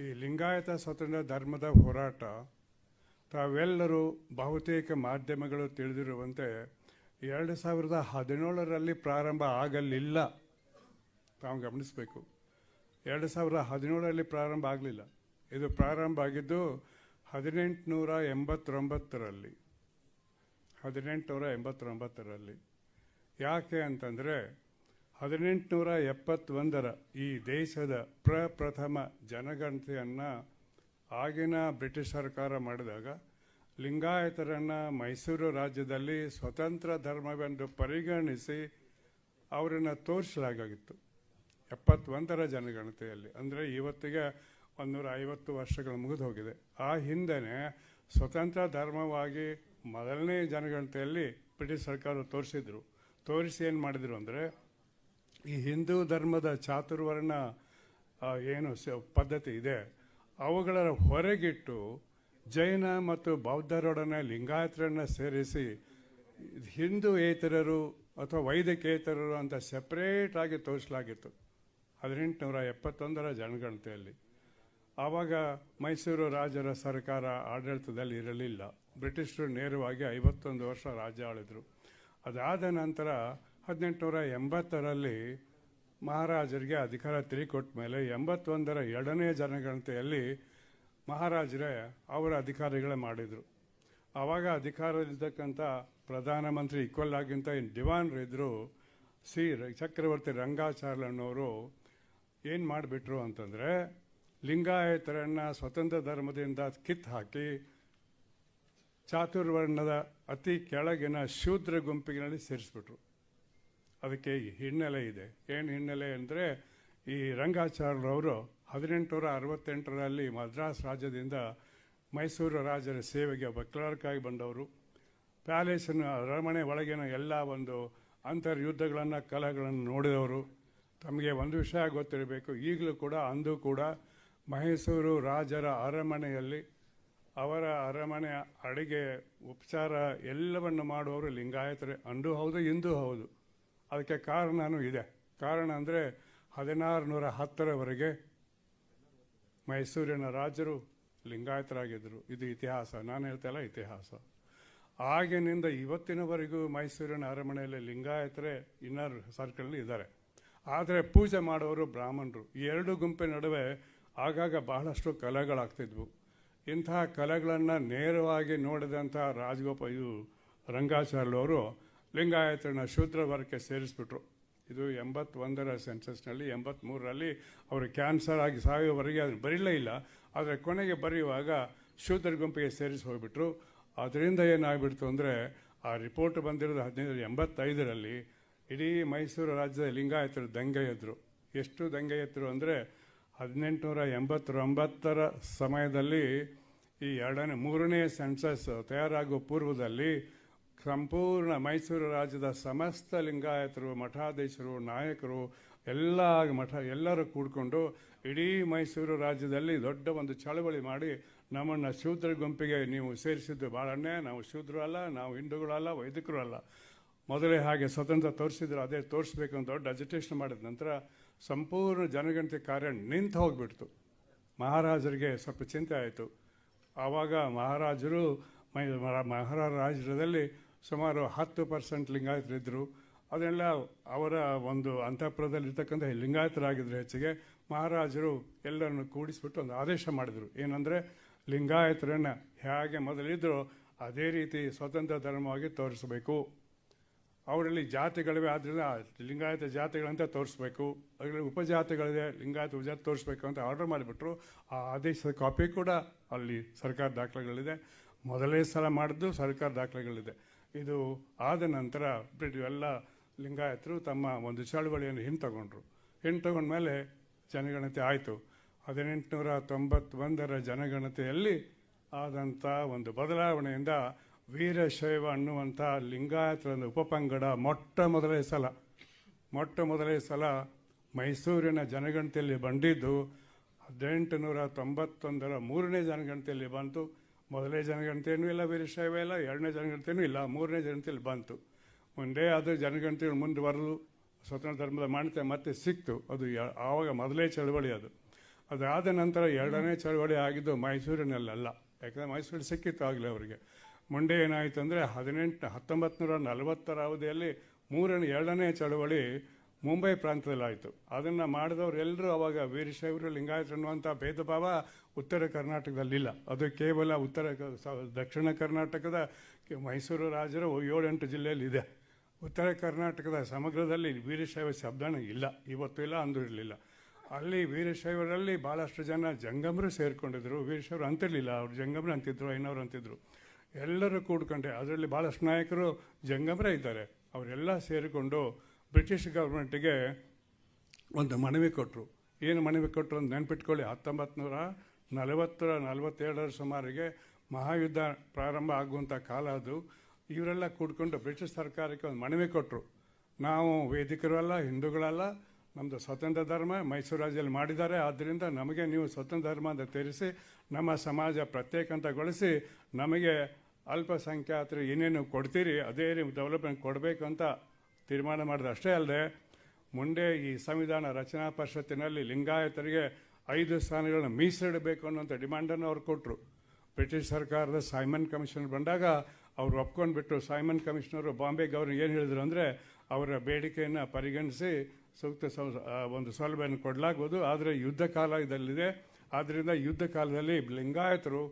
ಈ ಲಿಂಗಾಯತ ಸ್ವತಂತ್ರ ಧರ್ಮದ ಹೋರಾಟ ತಾವೆಲ್ಲರೂ ಬಹುತೇಕ ಮಾಧ್ಯಮಗಳು ತಿಳಿದಿರುವಂತೆ ಎರಡು ಸಾವಿರದ ಹದಿನೇಳರಲ್ಲಿ ಪ್ರಾರಂಭ ಆಗಲಿಲ್ಲ. ತಾವು ಗಮನಿಸಬೇಕು. ಎರಡು ಸಾವಿರದ ಹದಿನೇಳರಲ್ಲಿ ಪ್ರಾರಂಭ ಆಗಲಿಲ್ಲ. ಇದು ಪ್ರಾರಂಭ ಆಗಿದ್ದು ಹದಿನೆಂಟುನೂರ ಎಂಬತ್ತೊಂಬತ್ತರಲ್ಲಿ. ಹದಿನೆಂಟುನೂರ ಎಂಬತ್ತೊಂಬತ್ತರಲ್ಲಿ. ಯಾಕೆ ಅಂತಂದರೆ ಹದಿನೆಂಟುನೂರ ಎಪ್ಪತ್ತೊಂದರ ಈ ದೇಶದ ಪ್ರಪ್ರಥಮ ಜನಗಣತಿಯನ್ನು ಆಗಿನ ಬ್ರಿಟಿಷ್ ಸರ್ಕಾರ ಮಾಡಿದಾಗ ಲಿಂಗಾಯತರನ್ನು ಮೈಸೂರು ರಾಜ್ಯದಲ್ಲಿ ಸ್ವತಂತ್ರ ಧರ್ಮವೆಂದು ಪರಿಗಣಿಸಿ ಅವರನ್ನು ತೋರಿಸಲಾಗಿತ್ತು. ಎಪ್ಪತ್ತೊಂದರ ಜನಗಣತಿಯಲ್ಲಿ. ಅಂದರೆ ಇವತ್ತಿಗೆ ಒಂದೂರ ಐವತ್ತು ವರ್ಷಗಳು ಮುಗಿದು ಹೋಗಿದೆ ಆ ಹಿಂದೆ ಸ್ವತಂತ್ರ ಧರ್ಮವಾಗಿ ಮೊದಲನೇ ಜನಗಣತಿಯಲ್ಲಿ ಬ್ರಿಟಿಷ್ ಸರ್ಕಾರ ತೋರಿಸಿದ್ರು. ತೋರಿಸಿ ಏನು ಮಾಡಿದರು ಅಂದರೆ ಈ ಹಿಂದೂ ಧರ್ಮದ ಚಾತುರ್ವರ್ಣ ಏನು ಪದ್ಧತಿ ಇದೆ, ಅವುಗಳ ಹೊರಗಿಟ್ಟು ಜೈನ ಮತ್ತು ಬೌದ್ಧರೊಡನೆ ಲಿಂಗಾಯತರನ್ನು ಸೇರಿಸಿ ಹಿಂದೂ ಏತರರು ಅಥವಾ ವೈದಿಕೇತರರು ಅಂತ ಸೆಪ್ರೇಟಾಗಿ ತೋರಿಸಲಾಗಿತ್ತು. ಹದಿನೆಂಟುನೂರ ಎಪ್ಪತ್ತೊಂದರ ಜನಗಣತಿಯಲ್ಲಿ. ಆವಾಗ ಮೈಸೂರು ರಾಜರ ಸರ್ಕಾರ ಆಡಳಿತದಲ್ಲಿ ಇರಲಿಲ್ಲ. ಬ್ರಿಟಿಷರು ನೇರವಾಗಿ ಐವತ್ತೊಂದು ವರ್ಷ ರಾಜ್ಯ ಆಳಿದರು. ಅದಾದ ನಂತರ ಹದಿನೆಂಟುನೂರ ಎಂಬತ್ತರಲ್ಲಿ ಮಹಾರಾಜರಿಗೆ ಅಧಿಕಾರ ತಿಳಿಕೊಟ್ಟ ಮೇಲೆ ಎಂಬತ್ತೊಂದರ ಎರಡನೇ ಜನಗಣತಿಯಲ್ಲಿ ಮಹಾರಾಜರೇ ಅವರ ಅಧಿಕಾರಿಗಳೇ ಮಾಡಿದರು. ಆವಾಗ ಅಧಿಕಾರದಲ್ಲಿರ್ತಕ್ಕಂಥ ಪ್ರಧಾನಮಂತ್ರಿ ಈಕ್ವಲ್ ಆಗಿಂತ ದಿವಾನ್ರು ಇದ್ದರು ಸಿ ಚಕ್ರವರ್ತಿ ರಂಗಾಚಾರ್ಯನವರು ಏನು ಮಾಡಿಬಿಟ್ರು ಅಂತಂದರೆ ಲಿಂಗಾಯತರನ್ನು ಸ್ವತಂತ್ರ ಧರ್ಮದಿಂದ ಕಿತ್ತು ಹಾಕಿ ಚಾತುರ್ವರ್ಣದ ಅತಿ ಕೆಳಗಿನ ಶೂದ್ರ ಗುಂಪಿನಲ್ಲಿ ಸೇರಿಸ್ಬಿಟ್ರು. ಅದಕ್ಕೆ ಹಿನ್ನೆಲೆ ಇದೆ. ಏನು ಹಿನ್ನೆಲೆ ಅಂದರೆ ಈ ರಂಗಾಚಾರ್ಯರವರು ಹದಿನೆಂಟುನೂರ ಅರವತ್ತೆಂಟರಲ್ಲಿ ಮದ್ರಾಸ್ ರಾಜ್ಯದಿಂದ ಮೈಸೂರು ರಾಜರ ಸೇವೆಗೆ ಒಬ್ಬ ಕ್ಲರ್ಕಾಗಿ ಬಂದವರು. ಪ್ಯಾಲೇಸಿನ ಅರಮನೆ ಒಳಗಿನ ಎಲ್ಲ ಒಂದು ಅಂತರ್ ಯುದ್ಧಗಳನ್ನು ಕಲೆಗಳನ್ನು ನೋಡಿದವರು. ತಮಗೆ ಒಂದು ವಿಷಯ ಗೊತ್ತಿರಬೇಕು, ಈಗಲೂ ಕೂಡ, ಅಂದು ಕೂಡ ಮೈಸೂರು ರಾಜರ ಅರಮನೆಯಲ್ಲಿ ಅವರ ಅರಮನೆ ಅಡಿಗೆ ಉಪಚಾರ ಎಲ್ಲವನ್ನು ಮಾಡುವವರು ಲಿಂಗಾಯತರೆ. ಅಂದು ಹೌದು, ಇಂದು ಹೌದು. ಅದಕ್ಕೆ ಕಾರಣನೂ ಇದೆ. ಕಾರಣ ಅಂದರೆ ಹದಿನಾರು ನೂರ ಹತ್ತರವರೆಗೆ ಮೈಸೂರಿನ ರಾಜರು ಲಿಂಗಾಯತರಾಗಿದ್ದರು. ಇದು ಇತಿಹಾಸ. ನಾನು ಹೇಳ್ತಾ ಇತಿಹಾಸ. ಆಗಿನಿಂದ ಇವತ್ತಿನವರೆಗೂ ಮೈಸೂರಿನ ಅರಮನೆಯಲ್ಲಿ ಲಿಂಗಾಯತರೇ ಇನ್ನರ್ ಸರ್ಕಲ್ನಲ್ಲಿ ಇದ್ದಾರೆ. ಆದರೆ ಪೂಜೆ ಮಾಡೋರು ಬ್ರಾಹ್ಮಣರು. ಈ ಎರಡು ಗುಂಪಿನ ನಡುವೆ ಆಗಾಗ ಬಹಳಷ್ಟು ಕಲೆಗಳಾಗ್ತಿದ್ವು. ಇಂತಹ ಕಲೆಗಳನ್ನು ನೇರವಾಗಿ ನೋಡಿದಂಥ ರಾಜಗೋಪ ಇದು ರಂಗಾಚಾರ್ಯವರು ಲಿಂಗಾಯತನ ಶೂದ್ರ ವರ್ಗಕ್ಕೆ ಸೇರಿಸ್ಬಿಟ್ರು. ಇದು ಎಂಬತ್ತೊಂದರ ಸೆನ್ಸಸ್ನಲ್ಲಿ ಎಂಬತ್ತ್ಮೂರರಲ್ಲಿ ಅವರು ಕ್ಯಾನ್ಸರ್ ಆಗಿ ಸಾವಿರವರೆಗೆ ಅದನ್ನು ಬರೀಲೇ ಇಲ್ಲ. ಆದರೆ ಕೊನೆಗೆ ಬರೆಯುವಾಗ ಶೂದ್ರ ಗುಂಪಿಗೆ ಸೇರಿಸಿ ಹೋಗ್ಬಿಟ್ರು. ಅದರಿಂದ ಏನಾಗ್ಬಿಡ್ತು ಅಂದರೆ ಆ ರಿಪೋರ್ಟ್ ಬಂದಿರೋದು ಹದಿನೈದು ಎಂಬತ್ತೈದರಲ್ಲಿ ಇಡೀ ಮೈಸೂರು ರಾಜ್ಯದ ಲಿಂಗಾಯತರು ದಂಗೆ ಎದ್ದರು ಎಷ್ಟು ದಂಗೆ ಎತ್ತರು ಅಂದರೆ ಹದಿನೆಂಟುನೂರ ಎಂಬತ್ತೊಂಬತ್ತರ ಸಮಯದಲ್ಲಿ ಈ ಎರಡನೇ, ಮೂರನೇ ಸೆನ್ಸಸ್ ತಯಾರಾಗುವ ಪೂರ್ವದಲ್ಲಿ ಸಂಪೂರ್ಣ ಮೈಸೂರು ರಾಜ್ಯದ ಸಮಸ್ತ ಲಿಂಗಾಯತರು, ಮಠಾಧೀಶರು, ನಾಯಕರು, ಎಲ್ಲ ಮಠ ಎಲ್ಲರೂ ಕೂಡಿಕೊಂಡು ಇಡೀ ಮೈಸೂರು ರಾಜ್ಯದಲ್ಲಿ ದೊಡ್ಡ ಒಂದು ಚಳವಳಿ ಮಾಡಿ ನಮ್ಮನ್ನು ಶೂದ್ರ ಗುಂಪಿಗೆ ನೀವು ಸೇರಿಸಿದ್ದು ಭಾಳನ್ನೇ ನಾವು ಶೂದ್ರೂ ಅಲ್ಲ, ನಾವು ಹಿಂದೂಗಳಲ್ಲ, ವೈದಿಕರು ಅಲ್ಲ. ಮೊದಲೇ ಹಾಗೆ ಸ್ವತಂತ್ರ ತೋರಿಸಿದ್ರು, ಅದೇ ತೋರಿಸ್ಬೇಕು ಅಂತ ದೊಡ್ಡ ಅಜಿಟೇಷನ್ ಮಾಡಿದ ನಂತರ ಸಂಪೂರ್ಣ ಜನಗಣತಿ ಕಾರ್ಯ ನಿಂತು ಹೋಗಿಬಿಡ್ತು. ಮಹಾರಾಜರಿಗೆ ಸ್ವಲ್ಪ ಚಿಂತೆ ಆಯಿತು. ಆವಾಗ ಮಹಾರಾಜರು ಮೈ ಮಹಾರಾಜರದಲ್ಲಿ ಸುಮಾರು ಹತ್ತು ಪರ್ಸೆಂಟ್ ಲಿಂಗಾಯತರಿದ್ದರು ಅದೆಲ್ಲ ಅವರ ಒಂದು ಅಂತಃಪುರದಲ್ಲಿರ್ತಕ್ಕಂಥ ಲಿಂಗಾಯತರಾಗಿದ್ದರು ಹೆಚ್ಚಿಗೆ ಮಹಾರಾಜರು ಎಲ್ಲರನ್ನು ಕೂಡಿಸ್ಬಿಟ್ಟು ಒಂದು ಆದೇಶ ಮಾಡಿದರು. ಏನಂದರೆ ಲಿಂಗಾಯತರನ್ನು ಹೇಗೆ ಮೊದಲಿದ್ದರೂ ಅದೇ ರೀತಿ ಸ್ವತಂತ್ರ ಧರ್ಮವಾಗಿ ತೋರಿಸಬೇಕು. ಅವರಲ್ಲಿ ಜಾತಿಗಳಿವೆ ಆದ್ದರಿಂದ ಲಿಂಗಾಯತ ಜಾತಿಗಳಂತ ತೋರಿಸ್ಬೇಕು. ಅದರಲ್ಲಿ ಉಪಜಾತಿಗಳಿದೆ, ಲಿಂಗಾಯತ ಉಪಜಾತಿ ತೋರಿಸ್ಬೇಕು ಅಂತ ಆರ್ಡರ್ ಮಾಡಿಬಿಟ್ರು. ಆ ಆದೇಶದ ಕಾಪಿ ಕೂಡ ಅಲ್ಲಿ ಸರ್ಕಾರ ದಾಖಲೆಗಳಿದೆ. ಮೊದಲೇ ಸಲ ಮಾಡಿದ್ದು ಸರ್ಕಾರ ದಾಖಲೆಗಳಿದೆ. ಇದು ಆದ ನಂತರ ಎಲ್ಲ ಲಿಂಗಾಯತರು ತಮ್ಮ ಒಂದು ಚಳವಳಿಯನ್ನು ಹಿಂತಗೊಂಡ್ರು. ಮೇಲೆ ಜನಗಣತಿ ಆಯಿತು. ಹದಿನೆಂಟುನೂರ ತೊಂಬತ್ತೊಂದರ ಜನಗಣತಿಯಲ್ಲಿ ಆದಂಥ ಒಂದು ಬದಲಾವಣೆಯಿಂದ ವೀರಶೈವ ಅನ್ನುವಂಥ ಲಿಂಗಾಯತರ ಒಂದು ಉಪಪಂಗಡ ಮೊಟ್ಟ ಮೊದಲೇ ಸಲ, ಮೊಟ್ಟ ಮೊದಲೇ ಸಲ ಮೈಸೂರಿನ ಜನಗಣತಿಯಲ್ಲಿ ಬಂದಿದ್ದು ಹದಿನೆಂಟು ನೂರ ತೊಂಬತ್ತೊಂದರ ಮೂರನೇ ಜನಗಣತಿಯಲ್ಲಿ ಬಂತು. ಮೊದಲನೇ ಜನಗಣತಿಯೂ ಇಲ್ಲ ವೀರಶೈವ ಇಲ್ಲ, ಎರಡನೇ ಜನಗಣತಿಯೂ ಇಲ್ಲ, ಮೂರನೇ ಜನಗಣತಿಯಲ್ಲಿ ಬಂತು. ಒಂದೇ ಅದು ಜನಗಣತಿಗಳು ಬರಲು ಸ್ವತಂತ್ರ ಧರ್ಮದ ಮಾನ್ಯತೆ ಮತ್ತೆ ಸಿಕ್ತು. ಅದು ಆವಾಗ ಮೊದಲೇ ಚಳವಳಿ ಅದು. ಅದಾದ ನಂತರ ಎರಡನೇ ಚಳವಳಿ ಆಗಿದ್ದು ಮೈಸೂರಿನಲ್ಲೆಲ್ಲ. ಯಾಕಂದರೆ ಮೈಸೂರು ಸಿಕ್ಕಿತ್ತು ಆಗಲೇ ಅವರಿಗೆ. ಮುಂದೆ ಏನಾಯಿತು ಅಂದರೆ ಹದಿನೆಂಟು ಹತ್ತೊಂಬತ್ತು ನೂರ ನಲವತ್ತರ ಅವಧಿಯಲ್ಲಿ ಮೂರನೇ, ಎರಡನೇ ಚಳವಳಿ ಮುಂಬೈ ಪ್ರಾಂತದಲ್ಲಾಯಿತು ಅದನ್ನು ಮಾಡಿದವರೆಲ್ಲರೂ ಅವಾಗ ವೀರಶೈವರು ಲಿಂಗಾಯತರು ಅನ್ನುವಂಥ ಭೇದ ಭಾವ ಉತ್ತರ ಕರ್ನಾಟಕದಲ್ಲಿಲ್ಲ. ಅದು ಕೇವಲ ಉತ್ತರ ದಕ್ಷಿಣ ಕರ್ನಾಟಕದ ಮೈಸೂರು ರಾಜರ ಏಳೆಂಟು ಜಿಲ್ಲೆಯಲ್ಲಿ ಇದೆ ಉತ್ತರ ಕರ್ನಾಟಕದ ಸಮಗ್ರದಲ್ಲಿ ವೀರಶೈವ ಶಬ್ದನೇ ಇಲ್ಲ. ಇವತ್ತು ಇಲ್ಲ, ಅಂದರೂ ಇರಲಿಲ್ಲ. ಅಲ್ಲಿ ವೀರಶೈವರಲ್ಲಿ ಭಾಳಷ್ಟು ಜನ ಜಂಗಮರು ಸೇರಿಕೊಂಡಿದ್ರು. ವೀರಶೈವರು ಅಂತಿರಲಿಲ್ಲ. ಅವ್ರು ಜಂಗಮರು ಅಂತಿದ್ರು ಐನವರು ಅಂತಿದ್ರು. ಎಲ್ಲರೂ ಕೂಡ್ಕೊಂಡೆ. ಅದರಲ್ಲಿ ಭಾಳಷ್ಟು ನಾಯಕರು ಜಂಗಮರೇ ಇದ್ದಾರೆ. ಅವರೆಲ್ಲ ಸೇರಿಕೊಂಡು ಬ್ರಿಟಿಷ್ ಗೌರ್ಮೆಂಟಿಗೆ ಒಂದು ಮನವಿ ಕೊಟ್ಟರು ಏನು ಮನವಿ ಕೊಟ್ಟರು ಅಂತ ನೆನ್ಪಿಟ್ಕೊಳ್ಳಿ ಹತ್ತೊಂಬತ್ತು ನೂರ ನಲವತ್ತರ, ನಲವತ್ತೇಳರ ಸುಮಾರಿಗೆ ಮಹಾಯುದ್ಧ ಪ್ರಾರಂಭ ಆಗುವಂಥ ಕಾಲ ಅದು. ಇವರೆಲ್ಲ ಕೂಡ್ಕೊಂಡು ಬ್ರಿಟಿಷ್ ಸರ್ಕಾರಕ್ಕೆ ಒಂದು ಮನವಿ ಕೊಟ್ಟರು ನಾವು ವೇದಿಕರು ಅಲ್ಲ ಹಿಂದೂಗಳಲ್ಲ ನಮ್ಮದು ಸ್ವತಂತ್ರ ಧರ್ಮ ಮೈಸೂರು ರಾಜ್ಯದಲ್ಲಿ ಮಾಡಿದ್ದಾರೆ. ಆದ್ದರಿಂದ ನಮಗೆ ನೀವು ಸ್ವತಂತ್ರ ಧರ್ಮ ಅಂತ ತಿಳಿಸಿ, ನಮ್ಮ ಸಮಾಜ ಪ್ರತ್ಯೇಕ ಅಂತಗೊಳಿಸಿ ನಮಗೆ ಅಲ್ಪಸಂಖ್ಯಾತರು ಏನೇನು ಕೊಡ್ತೀರಿ, ಅದೇ ನೀವು ಡೆವಲಪ್ಮೆಂಟ್ ಕೊಡಬೇಕು ಅಂತ ತೀರ್ಮಾನ ಮಾಡಿದ್ರು. ಅಷ್ಟೇ ಅಲ್ಲದೆ, ಮುಂದೆ ಈ ಸಂವಿಧಾನ ರಚನಾ ಪರಿಷತ್ತಿನಲ್ಲಿ ಲಿಂಗಾಯತರಿಗೆ ಐದು ಸ್ಥಾನಗಳನ್ನು ಮೀಸಲಿಡಬೇಕು ಅನ್ನೋಂಥ ಡಿಮ್ಯಾಂಡನ್ನು ಅವ್ರು ಕೊಟ್ಟರು ಬ್ರಿಟಿಷ್ ಸರ್ಕಾರದ ಸೈಮನ್ ಕಮಿಷನ್ ಬಂದಾಗ ಅವರು ಒಪ್ಕೊಂಡ್ಬಿಟ್ಟು ಸೈಮನ್ ಕಮಿಷನರು ಬಾಂಬೆ ಗವರ್ನರ್ ಏನು ಹೇಳಿದ್ರು ಅಂದರೆ, ಅವರ ಬೇಡಿಕೆಯನ್ನು ಪರಿಗಣಿಸಿ ಸೂಕ್ತ ಒಂದು ಸೌಲಭ್ಯವನ್ನು ಕೊಡಲಾಗುವುದು ಆದರೆ ಯುದ್ಧ ಕಾಲ ಇದಲ್ಲಿದೆ. ಆದ್ದರಿಂದ ಯುದ್ಧ ಕಾಲದಲ್ಲಿ ಲಿಂಗಾಯತರು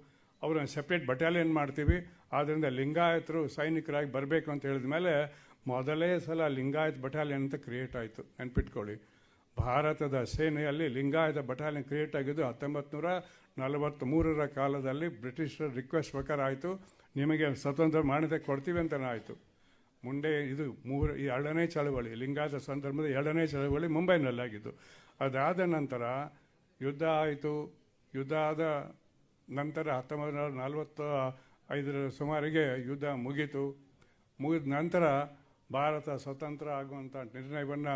ಅವರನ್ನು ಸೆಪ್ರೇಟ್ ಬಟಾಲಿಯನ್ ಮಾಡ್ತೀವಿ. ಆದ್ದರಿಂದ ಲಿಂಗಾಯತರು ಸೈನಿಕರಾಗಿ ಬರಬೇಕು ಅಂತ ಹೇಳಿದ ಮೇಲೆ ಮೊದಲೇ ಸಲ ಲಿಂಗಾಯತ್ ಬಟಾಲಿಯನ್ ಅಂತ ಕ್ರಿಯೇಟ್ ಆಯಿತು. ನೆನ್ಪಿಟ್ಕೊಳ್ಳಿ. ಭಾರತದ ಸೇನೆಯಲ್ಲಿ ಲಿಂಗಾಯತ ಬಟಾಲಿಯನ್ ಕ್ರಿಯೇಟ್ ಆಗಿದ್ದು ಹತ್ತೊಂಬತ್ತು ನೂರ ನಲವತ್ತ್ಮೂರರ ಕಾಲದಲ್ಲಿ ಬ್ರಿಟಿಷರ ರಿಕ್ವೆಸ್ಟ್ ಪ್ರಕಾರ ಆಯಿತು. ನಿಮಗೆ ಸ್ವತಂತ್ರ ಮಾಡಿದೆ ಕೊಡ್ತೀವಿ ಅಂತಲೇ ಆಯಿತು. ಮುಂದೆ ಇದು ಮೂರು, ಈ ಎರಡನೇ ಚಳವಳಿ, ಲಿಂಗಾಯತ ಸಂದರ್ಭದ ಎರಡನೇ ಚಳವಳಿ ಮುಂಬೈನಲ್ಲಾಗಿದ್ದು ಅದಾದ ನಂತರ ಯುದ್ಧ ಆಯಿತು. ಯುದ್ಧ ಆದ ನಂತರ ಹತ್ತೊಂಬತ್ತು ನೂರ ನಲವತ್ತ ಐದರ ಸುಮಾರಿಗೆ ಯುದ್ಧ ಮುಗೀತು. ಮುಗಿದ ನಂತರ ಭಾರತ ಸ್ವತಂತ್ರ ಆಗುವಂಥ ನಿರ್ಣಯವನ್ನು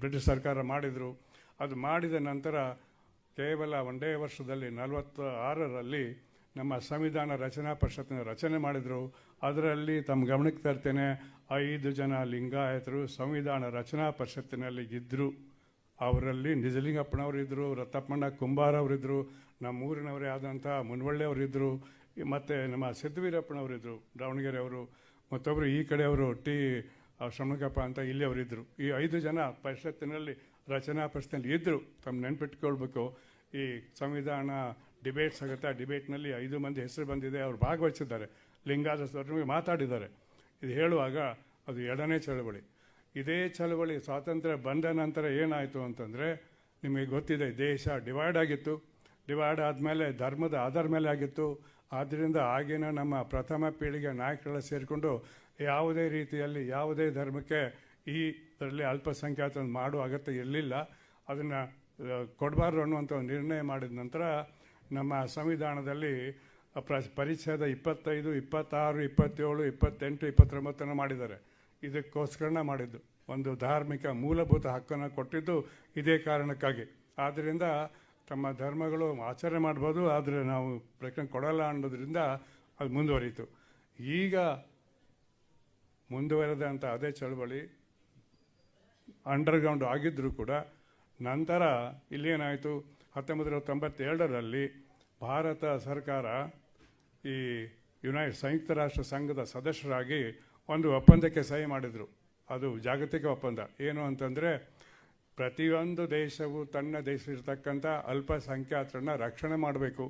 ಬ್ರಿಟಿಷ್ ಸರ್ಕಾರ ಮಾಡಿದರು. ಅದು ಮಾಡಿದ ನಂತರ ಕೇವಲ ಒಂದೇ ವರ್ಷದಲ್ಲಿ ನಲವತ್ತ ಆರರಲ್ಲಿ ನಮ್ಮ ಸಂವಿಧಾನ ರಚನಾ ಪರಿಷತ್ತಿನ ರಚನೆ ಮಾಡಿದರು. ಅದರಲ್ಲಿ ತಮ್ಮ ಗಮನಕ್ಕೆ ತರ್ತೇನೆ, ಐದು ಜನ ಲಿಂಗಾಯತರು ಸಂವಿಧಾನ ರಚನಾ ಪರಿಷತ್ತಿನಲ್ಲಿ ಇದ್ದರು ಅವರಲ್ಲಿ ನಿಜಲಿಂಗಪ್ಪನವರು ಇದ್ದರು ರತ್ತಪ್ಪಣ್ಣ ಕುಂಬಾರ ಅವರಿದ್ದರು ನಮ್ಮ ಊರಿನವರೇ ಆದಂಥ ಮುನ್ವಳ್ಳಿ ಅವರಿದ್ದರು ಮತ್ತು ನಮ್ಮ ಸಿದ್ದವೀರಪ್ಪನವರಿದ್ದರು ದಾವಣಗೆರೆ ಅವರು ಮತ್ತೊಬ್ಬರು ಈ ಕಡೆ ಅವರು ಟಿ ಶ್ರಮಕಪ್ಪ ಅಂತ ಇಲ್ಲಿ ಅವರಿದ್ದರು ಈ ಐದು ಜನ ಪರಿಷತ್ತಿನಲ್ಲಿ ರಚನಾ ಪರಿಷತ್ತಿನಲ್ಲಿ ಇದ್ದರು ತಮ್ಮ ನೆನ್ಪಿಟ್ಕೊಳ್ಬೇಕು, ಈ ಸಂವಿಧಾನ ಡಿಬೇಟ್ಸ್ ಆಗುತ್ತೆ ಡಿಬೇಟ್ನಲ್ಲಿ ಐದು ಮಂದಿ ಹೆಸರು ಬಂದಿದೆ, ಅವರು ಭಾಗವಹಿಸಿದ್ದಾರೆ. ಲಿಂಗಾದ ಸ್ವರ್ಣಿಗೆ ಮಾತಾಡಿದ್ದಾರೆ. ಇದು ಹೇಳುವಾಗ ಅದು ಎರಡನೇ ಚಳವಳಿ. ಇದೇ ಚಳವಳಿ ಸ್ವಾತಂತ್ರ್ಯ ಬಂದ ನಂತರ ಏನಾಯಿತು ಅಂತಂದರೆ, ನಿಮಗೆ ಗೊತ್ತಿದೆ, ದೇಶ ಡಿವೈಡ್ ಆಗಿತ್ತು. ಡಿವೈಡ್ ಆದಮೇಲೆ ಧರ್ಮದ ಆಧಾರ ಮೇಲೆ ಆಗಿತ್ತು. ಆದ್ದರಿಂದ ಆಗಿನ ನಮ್ಮ ಪ್ರಥಮ ಪೀಳಿಗೆ ನಾಯಕರೆಲ್ಲ ಸೇರಿಕೊಂಡು ಯಾವುದೇ ರೀತಿಯಲ್ಲಿ ಯಾವುದೇ ಧರ್ಮಕ್ಕೆ ಈ ಇದರಲ್ಲಿ ಅಲ್ಪಸಂಖ್ಯಾತ ಮಾಡುವ ಅಗತ್ಯ ಇರಲಿಲ್ಲ ಅದನ್ನು ಕೊಡಬಾರ್ದು ಅನ್ನುವಂಥ ನಿರ್ಣಯ ಮಾಡಿದ ನಂತರ ನಮ್ಮ ಸಂವಿಧಾನದಲ್ಲಿ ಪ್ರ, ಪರಿಚ್ಛೇದ ಇಪ್ಪತ್ತೈದು, ಇಪ್ಪತ್ತಾರು, ಇಪ್ಪತ್ತೇಳು, ಇಪ್ಪತ್ತೆಂಟು, ಇಪ್ಪತ್ತೊಂಬತ್ತನ್ನು ಮಾಡಿದ್ದಾರೆ. ಇದಕ್ಕೋಸ್ಕರನ ಮಾಡಿದ್ದು. ಒಂದು ಧಾರ್ಮಿಕ ಮೂಲಭೂತ ಹಕ್ಕನ್ನು ಕೊಟ್ಟಿದ್ದು ಇದೇ ಕಾರಣಕ್ಕಾಗಿ. ಆದ್ದರಿಂದ ತಮ್ಮ ಧರ್ಮಗಳು ಆಚರಣೆ ಮಾಡ್ಬೋದು, ಆದರೆ ನಾವು ಪ್ರಕರಣ ಕೊಡಲ್ಲ ಅನ್ನೋದ್ರಿಂದ ಅದು ಮುಂದುವರಿಯಿತು. ಈಗ ಮುಂದುವರೆದಂಥ ಅದೇ ಚಳವಳಿ ಅಂಡರ್ಗ್ರೌಂಡ್ ಆಗಿದ್ದರೂ ಕೂಡ ನಂತರ ಇಲ್ಲೇನಾಯಿತು, ಹತ್ತೊಂಬತ್ತು ನೂರ ತೊಂಬತ್ತೆರಡರಲ್ಲಿ ಭಾರತ ಸರ್ಕಾರ ಈ ಯುನೈಟೆಡ್ ಸಂಯುಕ್ತ ರಾಷ್ಟ್ರ ಸಂಘದ ಸದಸ್ಯರಾಗಿ ಒಂದು ಒಪ್ಪಂದಕ್ಕೆ ಸಹಿ ಮಾಡಿದರು. ಅದು ಜಾಗತಿಕ ಒಪ್ಪಂದ. ಏನು ಅಂತಂದರೆ ಪ್ರತಿಯೊಂದು ದೇಶವು ತನ್ನ ದೇಶದಲ್ಲಿರ್ತಕ್ಕಂಥ ಅಲ್ಪಸಂಖ್ಯಾತರನ್ನ ರಕ್ಷಣೆ ಮಾಡಬೇಕು,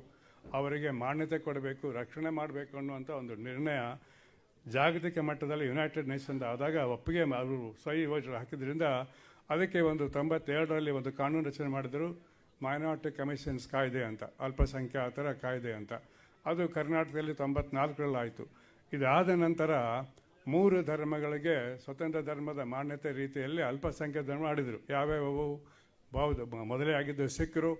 ಅವರಿಗೆ ಮಾನ್ಯತೆ ಕೊಡಬೇಕು, ರಕ್ಷಣೆ ಮಾಡಬೇಕು ಅನ್ನುವಂಥ ಒಂದು ನಿರ್ಣಯ ಜಾಗತಿಕ ಮಟ್ಟದಲ್ಲಿ ಯುನೈಟೆಡ್ ನೇಷನ್ಸ್ ಆದಾಗ ಒಪ್ಪಿಗೆ ಅವರು ಸಹಿ ಯೋಜನೆ ಹಾಕಿದ್ರಿಂದ ಅದಕ್ಕೆ ಒಂದು ತೊಂಬತ್ತೆರಡರಲ್ಲಿ ಒಂದು ಕಾನೂನು ರಚನೆ ಮಾಡಿದರು ಮೈನಾರಿಟಿ ಕಮಿಷನ್ಸ್ ಕಾಯ್ದೆ ಅಂತ, ಅಲ್ಪಸಂಖ್ಯಾತರ ಕಾಯ್ದೆ ಅಂತ. ಅದು ಕರ್ನಾಟಕದಲ್ಲಿ ತೊಂಬತ್ನಾಲ್ಕರಲ್ಲಾಯಿತು. ಇದಾದ ನಂತರ ಮೂರು ಧರ್ಮಗಳಿಗೆ ಸ್ವತಂತ್ರ ಧರ್ಮದ ಮಾನ್ಯತೆ ರೀತಿಯಲ್ಲಿ ಅಲ್ಪಸಂಖ್ಯಾತ ಧರ್ಮ ಮಾಡಿದರು. ಯಾವ್ಯಾವು? ಬೌದ್ಧ ಮೊದಲೇ ಆಗಿದ್ದು ಸಿಖ್ರು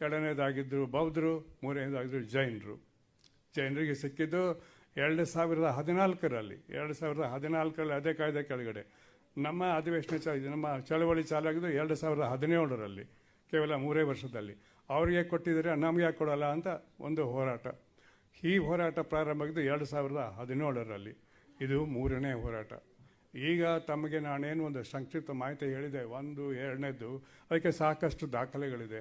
ಎರಡನೇದಾಗಿದ್ದರು ಬೌದ್ಧರು ಮೂರನೇದಾಗಿದ್ದರು ಜೈನರು. ಜೈನರಿಗೆ ಸಿಕ್ಕಿದ್ದು ಎರಡು ಸಾವಿರದ ಹದಿನಾಲ್ಕರಲ್ಲಿ, ಎರಡು ಸಾವಿರದ ಹದಿನಾಲ್ಕರಲ್ಲಿ ಅದೇ ಕಾಯ್ದೆ ಕೆಳಗಡೆ. ನಮ್ಮ ಅಧಿವೇಶನ ನಮ್ಮ ಚಳವಳಿ ಚಾಲಾಗಿದ್ದು ಎರಡು ಸಾವಿರದ ಹದಿನೇಳರಲ್ಲಿ, ಕೇವಲ ಮೂರೇ ವರ್ಷದಲ್ಲಿ. ಅವ್ರಿಗೆ ಕೊಟ್ಟಿದ್ರೆ ನಮಗೆ ಯಾಕೆ ಕೊಡಲ್ಲ ಅಂತ ಒಂದು ಹೋರಾಟ. ಈ ಹೋರಾಟ ಪ್ರಾರಂಭ ಆಗಿದ್ದು ಎರಡು ಸಾವಿರದ ಹದಿನೇಳರಲ್ಲಿ. ಇದು ಮೂರನೇ ಹೋರಾಟ. ಈಗ ತಮಗೆ ನಾನೇನು ಒಂದು ಸಂಕ್ಷಿಪ್ತ ಮಾಹಿತಿ ಹೇಳಿದೆ, ಒಂದು ಎರಡನೇದು ಅದಕ್ಕೆ ಸಾಕಷ್ಟು ದಾಖಲೆಗಳಿದೆ.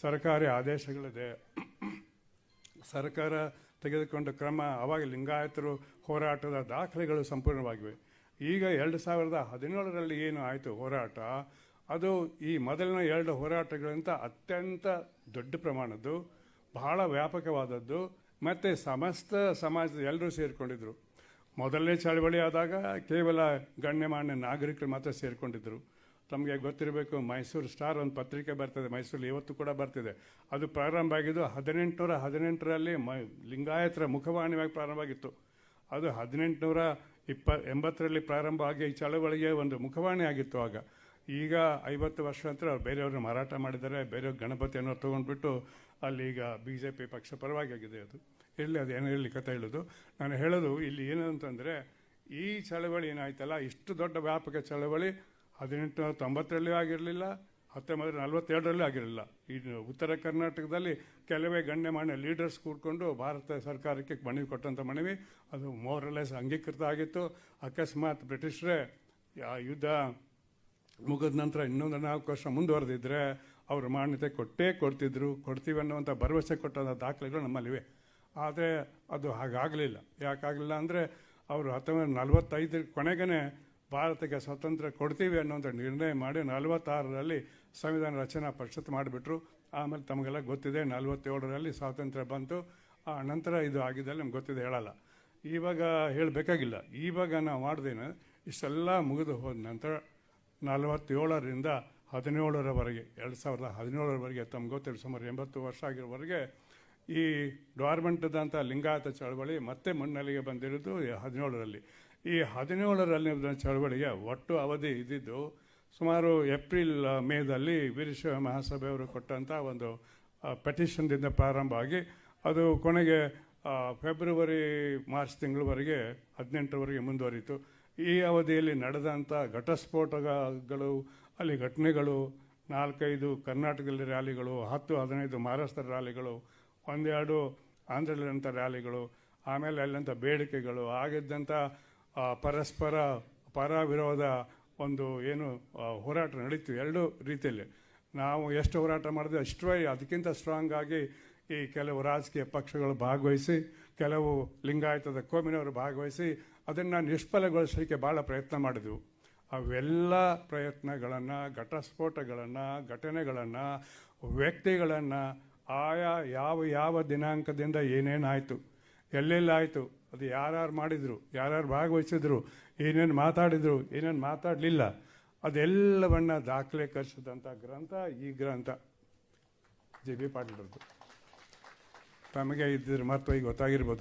ಸರ್ಕಾರಿ ಆದೇಶಗಳಿದೆ. ಸರ್ಕಾರ ತೆಗೆದುಕೊಂಡ ಕ್ರಮ, ಅವಾಗ ಲಿಂಗಾಯತರು ಹೋರಾಟದ ದಾಖಲೆಗಳು ಸಂಪೂರ್ಣವಾಗಿವೆ. ಈಗ ಎರಡು ಸಾವಿರದ ಹದಿನೇಳರಲ್ಲಿ ಏನು ಆಯಿತು ಹೋರಾಟ, ಅದು ಈ ಮೊದಲಿನ ಎರಡು ಹೋರಾಟಗಳಿಂದ ಅತ್ಯಂತ ದೊಡ್ಡ ಪ್ರಮಾಣದ್ದು, ಬಹಳ ವ್ಯಾಪಕವಾದದ್ದು, ಮತ್ತು ಸಮಸ್ತ ಸಮಾಜದ ಎಲ್ಲರೂ ಸೇರಿಕೊಂಡಿದ್ರು. ಮೊದಲನೇ ಚಳವಳಿ ಆದಾಗ ಕೇವಲ ಗಣ್ಯಮಾನ್ಯ ನಾಗರಿಕರು ಮಾತ್ರ ಸೇರಿಕೊಂಡಿದ್ದರು ತಮಗೆ ಗೊತ್ತಿರಬೇಕು, ಮೈಸೂರು ಸ್ಟಾರ್ ಒಂದು ಪತ್ರಿಕೆ ಬರ್ತದೆ, ಮೈಸೂರಲ್ಲಿ ಇವತ್ತು ಕೂಡ ಬರ್ತಿದೆ. ಅದು ಪ್ರಾರಂಭ ಆಗಿದ್ದು ಹದಿನೆಂಟುನೂರ ಹದಿನೆಂಟರಲ್ಲಿ ಮೈ, ಲಿಂಗಾಯತರ ಮುಖವಾಣಿಯಾಗಿ ಪ್ರಾರಂಭ ಆಗಿತ್ತು. ಅದು ಹದಿನೆಂಟುನೂರ ಇಪ್ಪ, ಎಂಬತ್ತರಲ್ಲಿ ಪ್ರಾರಂಭ ಆಗಿ ಈ ಚಳವಳಿಗೆ ಒಂದು ಮುಖವಾಣಿ ಆಗಿತ್ತು ಆಗ. ಈಗ ಐವತ್ತು ವರ್ಷ ನಂತರ ಅವ್ರು ಬೇರೆಯವ್ರನ್ನ ಮಾರಾಟ ಮಾಡಿದ್ದಾರೆ, ಬೇರೆಯವ್ರ ಗಣಪತಿಯನ್ನು ತೊಗೊಂಡ್ಬಿಟ್ಟು ಅಲ್ಲಿ ಈಗ ಬಿ ಜೆ ಪಿ ಪಕ್ಷ ಪರವಾಗಿ ಆಗಿದೆ ಅದು. ಇರಲಿ ಅದು ಏನು ಇರಲಿ ಕಥೆ ಹೇಳೋದು? ನಾನು ಹೇಳೋದು ಇಲ್ಲಿ ಏನಂತಂದರೆ, ಈ ಚಳವಳಿ ಏನಾಯ್ತಲ್ಲ, ಇಷ್ಟು ದೊಡ್ಡ ವ್ಯಾಪಕ ಚಳವಳಿ ಹದಿನೆಂಟುನೂರ ತೊಂಬತ್ತರಲ್ಲಿ ಆಗಿರಲಿಲ್ಲ ಹತ್ತೊಂಬತ್ತು ನಲ್ವತ್ತೆರಡರಲ್ಲೂ ಆಗಿರಲಿಲ್ಲ. ಈ ಉತ್ತರ ಕರ್ನಾಟಕದಲ್ಲಿ ಕೆಲವೇ ಗಣ್ಯಮಾನ್ಯ ಲೀಡರ್ಸ್ ಕೂಡ್ಕೊಂಡು ಭಾರತ ಸರ್ಕಾರಕ್ಕೆ ಮನವಿ ಕೊಟ್ಟಂಥ ಮನವಿ, ಅದು ಮೋರಲೆಸ್ ಅಂಗೀಕೃತ ಆಗಿತ್ತು. ಅಕಸ್ಮಾತ್ ಬ್ರಿಟಿಷರೇ ಯುದ್ಧ ಮುಗಿದ ನಂತರ ಇನ್ನೊಂದು ನಾಲ್ಕು ವರ್ಷ ಮುಂದುವರೆದಿದ್ರೆ, ಅವರು ಮಾನ್ಯತೆ ಕೊಟ್ಟೇ ಕೊಡ್ತಿದ್ರು, ಕೊಡ್ತೀವಿ ಅನ್ನುವಂಥ ಭರವಸೆ ಕೊಟ್ಟಂಥ ದಾಖಲೆಗಳು ನಮ್ಮಲ್ಲಿವೆ. ಆದರೆ ಅದು ಹಾಗಾಗಲಿಲ್ಲ. ಯಾಕಾಗಲಿಲ್ಲ ಅಂದರೆ ಅವರು ಹತ್ತೊಂಬತ್ತು ನಲವತ್ತೈದರ ಕೊನೆಗೇ ಭಾರತಕ್ಕೆ ಸ್ವಾತಂತ್ರ್ಯ ಕೊಡ್ತೀವಿ ಅನ್ನೋಂಥ ನಿರ್ಣಯ ಮಾಡಿ ನಲವತ್ತಾರರಲ್ಲಿ ಸಂವಿಧಾನ ರಚನಾ ಪರಿಷತ್ ಮಾಡಿಬಿಟ್ರು. ಆಮೇಲೆ ತಮಗೆಲ್ಲ ಗೊತ್ತಿದೆ, ನಲವತ್ತೇಳರಲ್ಲಿ ಸ್ವಾತಂತ್ರ್ಯ ಬಂತು. ಆ ನಂತರ ಇದು ಆಗಿದ್ದಲ್ಲಿ ನಮ್ಗೆ ಗೊತ್ತಿದೆ, ಹೇಳಲ್ಲ. ಇವಾಗ ಹೇಳಬೇಕಾಗಿಲ್ಲ. ಇವಾಗ ನಾವು ಮಾಡ್ದೇನೆ, ಇಷ್ಟೆಲ್ಲ ಮುಗಿದು ಹೋದ ನಂತರ ನಲವತ್ತೇಳರಿಂದ ಹದಿನೇಳರವರೆಗೆ, ಎರಡು ಸಾವಿರದ ಹದಿನೇಳರವರೆಗೆ, ತಮ್ಗೆ ಗೊತ್ತಿಲ್ಲ, ಸುಮಾರು ಎಂಬತ್ತು ವರ್ಷ ಆಗಿರೋವರೆಗೆ ಈ ಡಾರ್ಮೆಂಟದಂಥ ಲಿಂಗಾಯತ ಚಳವಳಿ ಮತ್ತೆ ಮುನ್ನೆಲೆಗೆ ಬಂದಿರೋದು ಹದಿನೇಳರಲ್ಲಿ. ಈ ಹದಿನೇಳರಲ್ಲಿ ಚಳವಳಿಗೆ ಒಟ್ಟು ಅವಧಿ ಇದ್ದಿದ್ದು ಸುಮಾರು ಏಪ್ರಿಲ್ ಮೇದಲ್ಲಿ ವೀರಶೈವ ಮಹಾಸಭೆಯವರು ಕೊಟ್ಟಂಥ ಒಂದು ಪೆಟಿಷನ್ದಿಂದ ಪ್ರಾರಂಭ ಆಗಿ ಅದು ಕೊನೆಗೆ ಫೆಬ್ರವರಿ, ಮಾರ್ಚ್ ತಿಂಗಳವರೆಗೆ ಹದಿನೆಂಟರವರೆಗೆ ಮುಂದುವರಿತು ಈ ಅವಧಿಯಲ್ಲಿ ನಡೆದಂಥ ಘಟಸ್ಫೋಟಗಳು, ಅಲ್ಲಿ ಘಟನೆಗಳು, ನಾಲ್ಕೈದು ಕರ್ನಾಟಕದಲ್ಲಿ ರ್ಯಾಲಿಗಳು, ಹತ್ತು, ಹದಿನೈದು ಮಹಾರಾಷ್ಟ್ರ ರ್ಯಾಲಿಗಳು ಒಂದೆರಡು ಆಂಧ್ರದಲ್ಲಿರುವಂಥ ರ್ಯಾಲಿಗಳು, ಆಮೇಲೆ ಅಲ್ಲಂಥ ಬೇಡಿಕೆಗಳು ಆಗಿದ್ದಂಥ ಪರಸ್ಪರ ಪರ ವಿರೋಧ ಒಂದು ಏನು ಹೋರಾಟ ನಡೀತು ಎರಡು ರೀತಿಯಲ್ಲಿ. ನಾವು ಎಷ್ಟು ಹೋರಾಟ ಮಾಡಿದ್ರೆ ಅಷ್ಟೇ, ಅದಕ್ಕಿಂತ ಸ್ಟ್ರಾಂಗ್ ಆಗಿ ಈ ಕೆಲವು ರಾಜಕೀಯ ಪಕ್ಷಗಳು ಭಾಗವಹಿಸಿ, ಕೆಲವು ಲಿಂಗಾಯತದ ಕೋಮಿನವರು ಭಾಗವಹಿಸಿ ಅದನ್ನು ನಿಷ್ಫಲಗೊಳಿಸಲಿಕ್ಕೆ ಭಾಳ ಪ್ರಯತ್ನ ಮಾಡಿದೆವು. ಅವೆಲ್ಲ ಪ್ರಯತ್ನಗಳನ್ನು, ಘಟಸ್ಫೋಟಗಳನ್ನು, ಘಟನೆಗಳನ್ನು, ವ್ಯಕ್ತಿಗಳನ್ನು ಆಯಾ ಯಾವ ಯಾವ ದಿನಾಂಕದಿಂದ ಏನೇನಾಯಿತು, ಎಲ್ಲೆಲ್ಲಾಯಿತು, ಅದು ಯಾರ್ಯಾರು ಮಾಡಿದರು, ಯಾರ್ಯಾರು ಭಾಗವಹಿಸಿದ್ರು, ಏನೇನು ಮಾತಾಡಿದರು, ಏನೇನು ಮಾತಾಡಲಿಲ್ಲ, ಅದೆಲ್ಲವನ್ನ ದಾಖಲೀಕರಿಸಿದಂಥ ಗ್ರಂಥ ಈ ಗ್ರಂಥ. ಜೆ ಬಿ ಪಾಟೀಲ್ರದ್ದು. ತಮಗೆ ಇದ್ರ ಮಹತ್ವ ಈಗ ಗೊತ್ತಾಗಿರ್ಬೋದು.